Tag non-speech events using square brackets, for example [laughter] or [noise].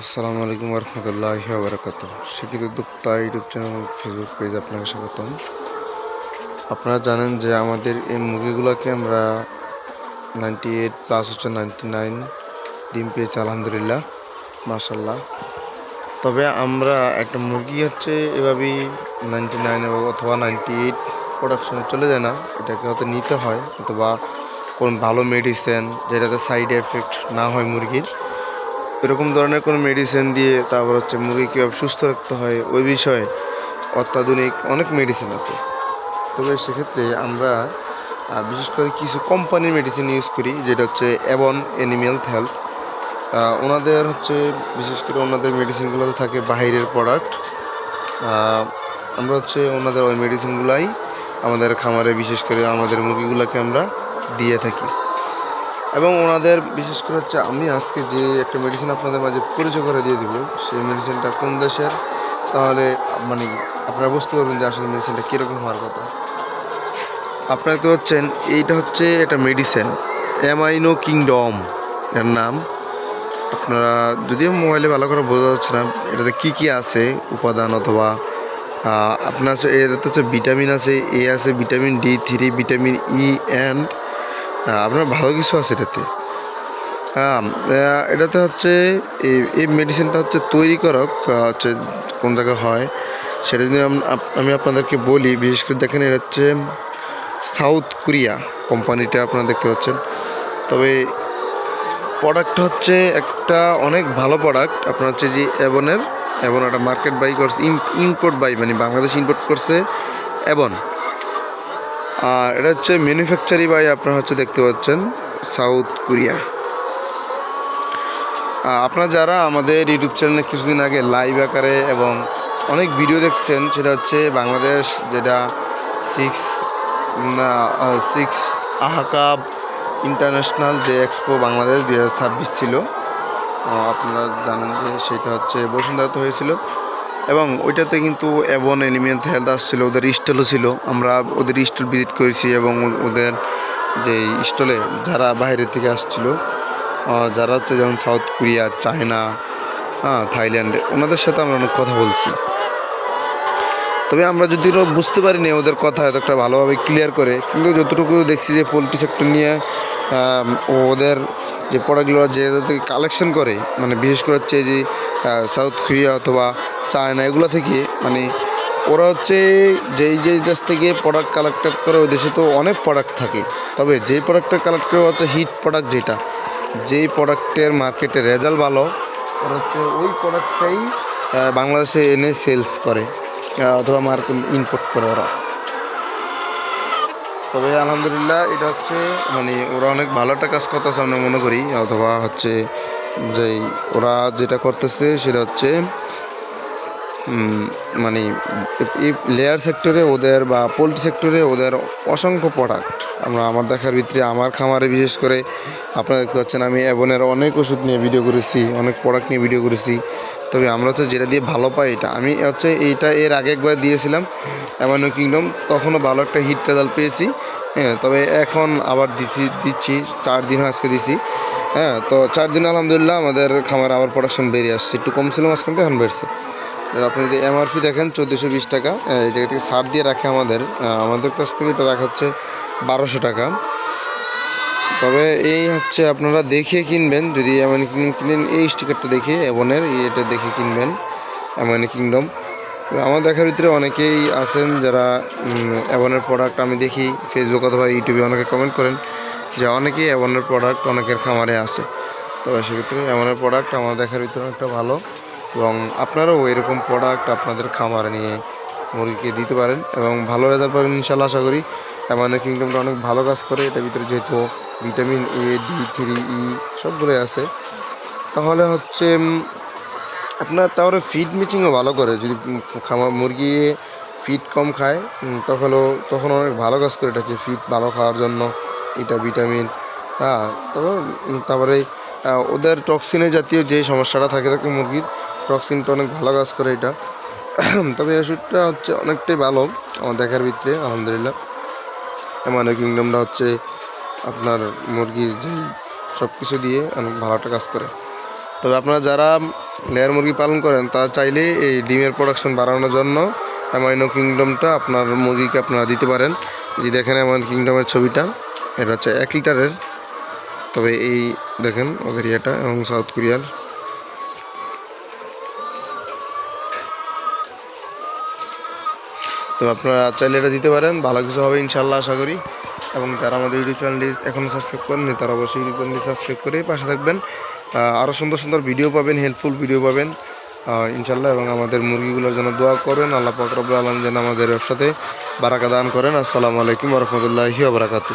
আসসালামু আলাইকুম রহমতুল্লাহ বারকাত শিক্ষিত উদ্যোক্তা ইউটিউব চ্যানেল, ফেসবুক পেজ আপনাকে স্বাগতম। আপনারা জানেন যে আমাদের এই মুরগিগুলোকে আমরা নাইনটি এইট প্লাস হচ্ছে নাইনটি নাইন ডিম পেয়েছি, আলহামদুলিল্লাহ মাসাল্লাহ তবে আমরা একটা মুরগি হচ্ছে এভাবেই নাইনটি নাইন অথবা নাইনটি এইট প্রোডাকশনে চলে যায় না। এটাকে হয়তো নিতে হয়, অথবা কোন ভালো মেডিসিন যেটাতে সাইড এফেক্ট না হয় মুরগির। এরকম ধরনের কোনো মেডিসিন দিয়ে তারপর হচ্ছে মুরগি কীভাবে সুস্থ রাখতে হয়, ওই বিষয়ে অত্যাধুনিক অনেক মেডিসিন আছে। তবে সেক্ষেত্রে আমরা বিশেষ করে কিছু কোম্পানির মেডিসিন ইউজ করি, যেটা হচ্ছে অ্যাবন অ্যানিমেল হেলথ ওনাদের হচ্ছে, বিশেষ করে ওনাদের মেডিসিনগুলোতে থাকে বাহিরের প্রোডাক্ট আমরা হচ্ছে ওনাদের ওই মেডিসিনগুলাই আমাদের খামারে, বিশেষ করে আমাদের মুরগিগুলোকে আমরা দিয়ে থাকি। এবং ওনাদের বিশেষ করে হচ্ছে আমি আজকে যে একটা মেডিসিন আপনাদের মাঝে পরিচয় করে দিয়ে দিব, সেই মেডিসিনটা কোন দেশের? তাহলে মানে আপনারা বুঝতে পারবেন যে আসলে মেডিসিনটা কীরকম হওয়ার কথা। আপনারা কি হচ্ছেন, এইটা হচ্ছে একটা মেডিসিন অ্যামাইনো কিংডম এর নাম। আপনারা যদিও মোবাইলে ভালো করে বোঝা যাচ্ছে না, এটাতে কী কী আছে, উপাদান অথবা আপনার এটাতে হচ্ছে ভিটামিন আছে এ আছে vitamin D three vitamin E and আপনার ভালো কিছু আছে এটাতে। হ্যাঁ এটাতে হচ্ছে এই এই মেডিসিনটা হচ্ছে তৈরি করক হচ্ছে কোন জায়গায় হয়, সেটা যদি আমি আপনাদেরকে বলি, বিশেষ করে দেখেন এটা হচ্ছে সাউথ কোরিয়া কোম্পানিটা আপনারা দেখতে পাচ্ছেন। তবে প্রোডাক্ট হচ্ছে একটা অনেক ভালো প্রোডাক্ট আপনার হচ্ছে যে অ্যাবনের অ্যাবন একটা মার্কেট বাই করছে ইম্পোর্ট বাই মানে বাংলাদেশ ইম্পোর্ট করছে আর এটা হচ্ছে ম্যানুফ্যাকচারি বাই আপনারা হচ্ছে দেখতে পাচ্ছেন সাউথ কোরিয়া আপনারা যারা আমাদের ইউটিউব চ্যানেলে কিছুদিন আগে লাইভ আকারে এবং অনেক ভিডিও দেখছেন, সেটা হচ্ছে বাংলাদেশ, যেটা সিক্স সিক্স আহাকাব ইন্টারন্যাশনাল যে এক্সপো বাংলাদেশ দু হাজার ছাব্বিশ ছিল। আপনারা জানেন যে সেটা হচ্ছে বসুন্ধরাতে হয়েছিল। এবং ওইটাতে কিন্তু এমন এলিমেন্ট হেলথ আসছিল, ওদের স্টলও ছিল। আমরা ওদের স্টল ভিজিট করেছি এবং ওদের যে স্টলে যারা বাইরে থেকে আসছিল যারা হচ্ছে যেমন সাউথ কোরিয়া চায়না হ্যাঁ থাইল্যান্ডে ওনাদের সাথে আমরা অনেক কথা বলছি। তবে আমরা যদি বুঝতে পারিনি ওদের কথা এতটা ভালোভাবে ক্লিয়ার করে, কিন্তু যতটুকু দেখছি যে পোলট্রি সেক্টর নিয়ে ওদের যে প্রোডাক্টগুলো যে কালেকশন করে মানে বিশেষ করে হচ্ছে যে সাউথ কোরিয়া অথবা চায়না এগুলো থেকে মানে ওরা হচ্ছে যেই যেই দেশ থেকে প্রোডাক্ট কালেক্ট করে, ওই দেশে তো অনেক প্রোডাক্ট থাকে। তবে যেই প্রোডাক্টটা কালেক্ট করে হচ্ছে হিট প্রোডাক্ট যেটা। যেই প্রোডাক্টের মার্কেটে রেজাল্ট ভালো, ওরা হচ্ছে ওই প্রোডাক্টটাই বাংলাদেশে এনে সেলস করে। অথবা মার্কেট ইম্পোর্ট করে ওরা। তবে আলহামদুলিল্লাহ, এটা হচ্ছে মানে ওরা অনেক ভালো একটা কাজ করতেছে আমরা মনে করি, অথবা হচ্ছে যে ওরা যেটা করতেছে, সেটা হচ্ছে মানে এই লেয়ার সেক্টরে ওদের বা পোলট্রি সেক্টরে ওদের অসংখ্য প্রোডাক্ট আমরা আমার দেখার ভিতরে, আমার খামারে বিশেষ করে আপনারা দেখতে পাচ্ছেন, আমি অ্যাবনের অনেক ওষুধ নিয়ে ভিডিও করেছি, অনেক প্রোডাক্ট নিয়ে ভিডিও করেছি। তবে আমরা তো যেটা দিয়ে ভালো পাই এটা, আমি হচ্ছে এইটা এর আগে একবার দিয়েছিলাম অ্যামানো কিংডম তখনও ভালো একটা হিট রেজাল্ট পেয়েছি হ্যাঁ তবে এখন আবার দিচ্ছি দিচ্ছি, চার দিন আজকে দিছি হ্যাঁ তো চার দিন আলহামদুলিল্লাহ আমাদের খামারে আবার প্রোডাকশন বেরিয়ে আসছে, একটু কম ছিল মাঝখান থেকে, এখন আর আপনি যদি এমআরপি দেখেন চোদ্দোশো বিশ টাকা এই জায়গা থেকে ছাড় দিয়ে রাখে আমাদের। আমাদের কাছ থেকে এটা রাখা হচ্ছে বারোশো টাকা। তবে এই হচ্ছে আপনারা দেখে কিনবেন, যদি এমন কিনেন, এই স্টিকারটা দেখে এমনের এটা দেখে কিনবেন এমন কিংডম আমার দেখার ভিতরে অনেকেই আছেন যারা অ্যাবনের প্রোডাক্ট আমি দেখি ফেসবুক অথবা ইউটিউবে অনেকে কমেন্ট করেন যে অনেকেই অ্যাবনের প্রোডাক্ট অনেকের খামারে আছে। তো সেক্ষেত্রে অ্যাবনের প্রোডাক্ট আমার দেখার ভিতরে অনেকটা ভালো। এবং আপনারাও এরকম প্রোডাক্ট আপনাদের খামারে নিয়ে মুরগিকে দিতে পারেন এবং ভালো রেজাল্ট পাবেন ইনশাল্লাহ আশা করি। অ্যামানো কিংডমটা অনেক ভালো কাজ করে এটার ভিতরে যেহেতু vitamin A D three E সবগুলোই আছে। তাহলে হচ্ছে আপনার তাহলে ফিড মিচিংও ভালো করে। যদি খামার মুরগি ফিড কম খায় তখনও তখন অনেক ভালো কাজ করে এটা ফিড ভালো খাওয়ার জন্য এটা ভিটামিন হ্যাঁ উম, তারপরে ওদের টক্সিনের জাতীয় যে সমস্যাটা থাকে থাকে মুরগির টক্সিনটা অনেক ভালো কাজ করে এটা। [clears throat] তবে এই ওষুধটা হচ্ছে অনেকটাই ভালো, আমার দেখার ভিতরে, আলহামদুলিল্লাহ। এমানো কিংডমটা হচ্ছে আপনার মুরগির যেই সব কিছু দিয়ে অনেক ভালো একটা কাজ করে। তবে আপনারা যারা লেয়ার মুরগি পালন করেন তা চাইলে এই ডিমের প্রোডাকশন বাড়ানোর জন্য অ্যামাইনো কিংডমটা আপনার মুরগিকে আপনারা দিতে পারেন। এই যে দেখেন অ্যামাইনো কিংডমের ছবিটা, এটা হচ্ছে এক লিটারের। তবে এই দেখেন ওদের ইয়েটা, এবং সাউথ কোরিয়ার তো আপনারা চাইলে এটা দিতে পারেন। ভালো কিছু হবে ইনশাল্লাহ আশা করি। এবং তারা আমাদের ইউটিউব চ্যানেলটি এখনও সাবস্ক্রাইব করেননি, তারা অবশ্যই ইউটিউব চ্যানেলটি সাবস্ক্রাইব করে পাশে থাকবেন। আরও সুন্দর সুন্দর ভিডিও পাবেন হেল্পফুল ভিডিও পাবেন। ইনশাল্লাহ এবং আমাদের মুরগিগুলোর জন্য দোয়া করেন। আল্লাহ পাকরবুল আলম যেন আমাদের ব্যবসাতে বারাকা দান করেন। আসসালামু আলাইকুম রহমতুল্লাহি বারাকাতু